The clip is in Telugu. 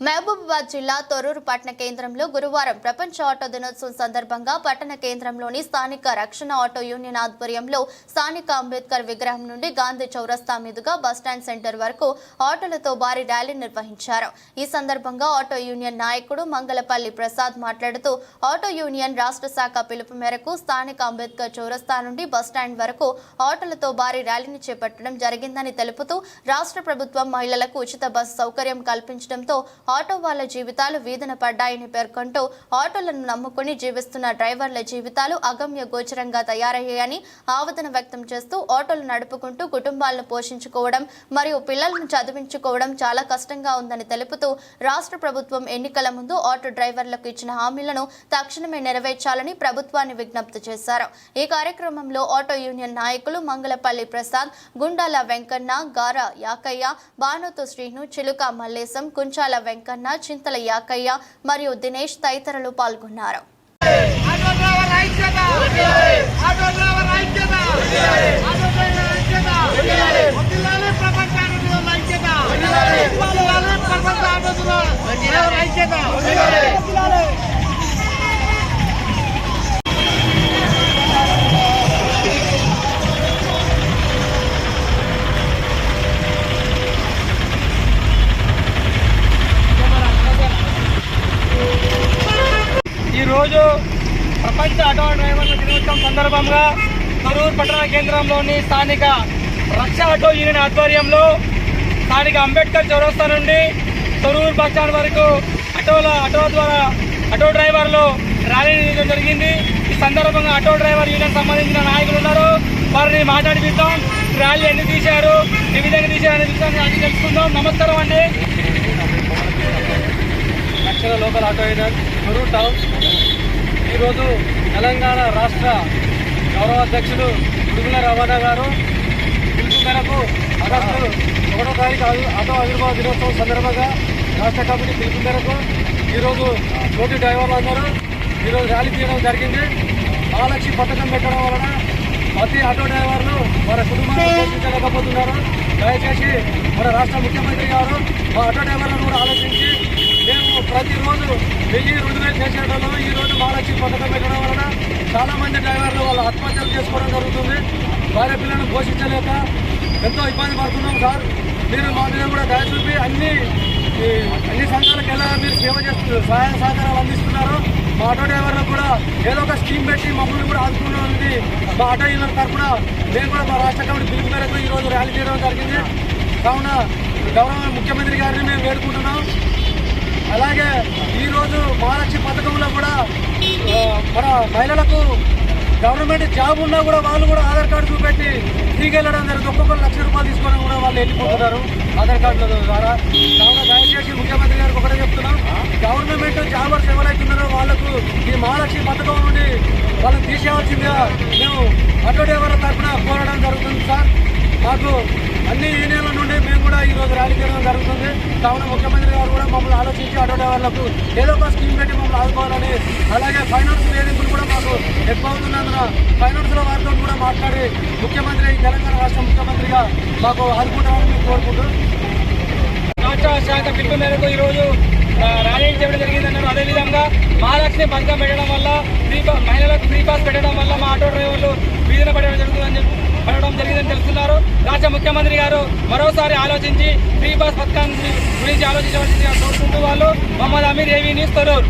మహబూబాబాద్ జిల్లా తొర్రూరు పట్టణ కేంద్రంలో గురువారం ప్రపంచ ఆటో దినోత్సవం సందర్భంగా పట్టణ కేంద్రంలోని స్థానిక రక్షణ ఆటో యూనియన్ ఆధ్వర్యంలో స్థానిక అంబేద్కర్ విగ్రహం నుండి గాంధీ చౌరస్తా మీదుగా బస్టాండ్ సెంటర్ వరకు ఆటోలతో భారీ ర్యాలీ నిర్వహించారు. ఈ సందర్భంగా ఆటో యూనియన్ నాయకుడు మంగళపల్లి ప్రసాద్ మాట్లాడుతూ ఆటో యూనియన్ రాష్ట్ర శాఖ పిలుపు మేరకు స్థానిక అంబేద్కర్ చౌరస్తా నుండి బస్టాండ్ వరకు ఆటోలతో భారీ ర్యాలీని చేపట్టడం జరిగిందని తెలుపుతూ రాష్ట్ర ప్రభుత్వం మహిళలకు ఉచిత బస్సు సౌకర్యం కల్పించడంతో ఆటో వాళ్ళ జీవితాలు వీధన పడ్డాయని పేర్కొంటూ ఆటోలను నమ్ముకుని జీవిస్తున్న డ్రైవర్ల జీవితాలు అగమ్య గోచరంగా తయారయ్యాయని ఆవేదన వ్యక్తం చేస్తూ ఆటోలు నడుపుకుంటూ కుటుంబాలను పోషించుకోవడం మరియు పిల్లలను చదివించుకోవడం చాలా కష్టంగా ఉందని తెలుపుతూ రాష్ట్ర ప్రభుత్వం ఎన్నికల ముందు ఆటో డ్రైవర్లకు ఇచ్చిన హామీలను తక్షణమే నెరవేర్చాలని ప్రభుత్వాన్ని విజ్ఞప్తి చేశారు. ఈ కార్యక్రమంలో ఆటో యూనియన్ నాయకులు మంగళపల్లి ప్రసాద్ గుండాల వెంకన్న గార యాకయ్య బానోతు శ్రీను చిలుక మల్లేశం కుంచాల వెంకన్న చింతల యాకయ్య మరియు దినేష్ తదితరులు పాల్గొన్నారు. ఐక్యత ఈరోజు ప్రపంచ ఆటో డ్రైవర్ల దినోత్సవం సందర్భంగా కరూరు పట్టణ కేంద్రంలోని స్థానిక రక్ష ఆటో యూనియన్ ఆధ్వర్యంలో స్థానిక అంబేద్కర్ చౌరస్తా నుండి కరూరు బస్ స్టాండ్ వరకు ఆటోల ఆటో ద్వారా ఆటో డ్రైవర్లు ర్యాలీ నిర్వహించడం జరిగింది. ఈ సందర్భంగా ఆటో డ్రైవర్ యూనియన్ సంబంధించిన నాయకులు ఉన్నారు. వారిని మాట్లాడిపిద్దాం. ర్యాలీ ఎన్ని తీశారు? ఏ విధంగా తీశారనే విషయాన్ని అడిగి తెలుసుకుందాం. నమస్కారం అండి. లక్షల లోకల్ ఆటో యూనియన్ గురూర్ టౌన్. ఈరోజు తెలంగాణ రాష్ట్ర గౌరవ అధ్యక్షులు ఉడుగుల రవాణా గారు. పిలుపు మేరకు ఆగస్టు ఒకటో తారీఖు ఆటో ఆవిర్భావ దినోత్సవం సందర్భంగా రాష్ట్ర కమిటీ పిలుపు మేరకు ఈరోజు రోడ్డు డ్రైవర్లు అందరూ ఈరోజు ర్యాలీ తీయడం జరిగింది. మహాలక్ష్మి పథకం పెట్టడం వలన ప్రతి ఆటో డ్రైవర్లు వారి కుటుంబాన్ని పోషించలేకపోతున్నారు దయచేసి మన రాష్ట్ర ముఖ్యమంత్రి గారు మా ఆటో డ్రైవర్లను కూడా ఆలోచించి ప్రతిరోజు వెయ్యి రెండు వేలు చేసేటప్పుడు ఈ రోజు మహాలక్ష్మి పథకం పెట్టడం వలన చాలామంది డ్రైవర్లు వాళ్ళు ఆత్మహత్యలు చేసుకోవడం జరుగుతుంది. భార్య పిల్లలను పోషించలేక ఎంతో ఇబ్బంది పడుతున్నాం సార్. మీరు మా మీద కూడా దయ చూపి అన్ని అన్ని సంఘాలకు ఎలా మీరు సేవ చేస్తున్నారు సహాయ సహకారాలు అందిస్తున్నారు. మా ఆటో డ్రైవర్లకు కూడా ఏదో ఒక స్కీమ్ పెట్టి మమ్మల్ని కూడా ఆదుకున్నది మా ఆటో యూనియన్ తరఫున మేము కూడా మా రాష్ట్ర కమిటీ పిలుపు మేరకు ఈరోజు ర్యాలీ చేయడం జరిగింది. కావున గౌరవ ముఖ్యమంత్రి గారిని మేము వేడుకుంటున్నాం. అలాగే ఈరోజు మహాలక్ష్మి పథకంలో కూడా మన మహిళలకు గవర్నమెంట్ జాబ్ ఉన్నా కూడా వాళ్ళు కూడా ఆధార్ కార్డు చూపెట్టి తిరిగి జరుగుతుంది ఒక్కొక్కరు లక్ష రూపాయలు తీసుకొని కూడా వాళ్ళు వెళ్ళిపోతున్నారు ఆధార్ కార్డుల ద్వారా. కావున దయచేసి ముఖ్యమంత్రి గారికి ఒకటే చెప్తున్నాం గవర్నమెంట్ జాబర్స్ ఎవరైతున్నారో వాళ్ళకు ఈ మహాలక్ష్మి పథకం నుండి వాళ్ళని తీసేయాల్సిందిగా మేము ఆటో డ్రైవర్ల తరఫున కోరడం జరుగుతుంది సార్. మాకు అన్ని యూనియన్ల నుండి మేము కూడా ఈ రోజు ర్యాలీ చేయడం జరుగుతుంది. కావున ముఖ్యమంత్రి గారు కూడా మమ్మల్ని ఆలోచించి ఆటో డ్రైవర్లకు ఏదో ఒక స్కీమ్ పెట్టి మమ్మల్ని ఆదుకోవాలని అలాగే ఫైనాన్స్ వేధింపులు కూడా మాకు ఎక్కువ అవుతున్నందున ఫైనాన్స్లో వారితో కూడా మాట్లాడి ముఖ్యమంత్రి తెలంగాణ రాష్ట్ర ముఖ్యమంత్రిగా మాకు ఆదుకుంటామని మేము కోరుకుంటూ రాష్ట్ర శాఖ పిలుపు మేరకు ఈరోజు ర్యాలీ చేయడం జరిగిందన్నారు. అదేవిధంగా మహాలక్ష్మి పథకం పెట్టడం వల్ల ఫ్రీ మహిళలకు ఫ్రీ పాస్ పెట్టడం వల్ల మా ఆటో డ్రైవర్లు వీధిన పడడం జరుగుతుందని చెప్పి పడడం జరిగిందని తెలుస్తున్నారు. రాష్ట్ర ముఖ్యమంత్రి గారు మరోసారి ఆలోచించి ఫ్రీ బస్ పథకాన్ని గురించి ఆలోచించవలసిందిగా కోరుకుంటూ వాళ్ళు మహమ్మద్ అమీర్ ఏవీ న్యూస్ తొరూరు.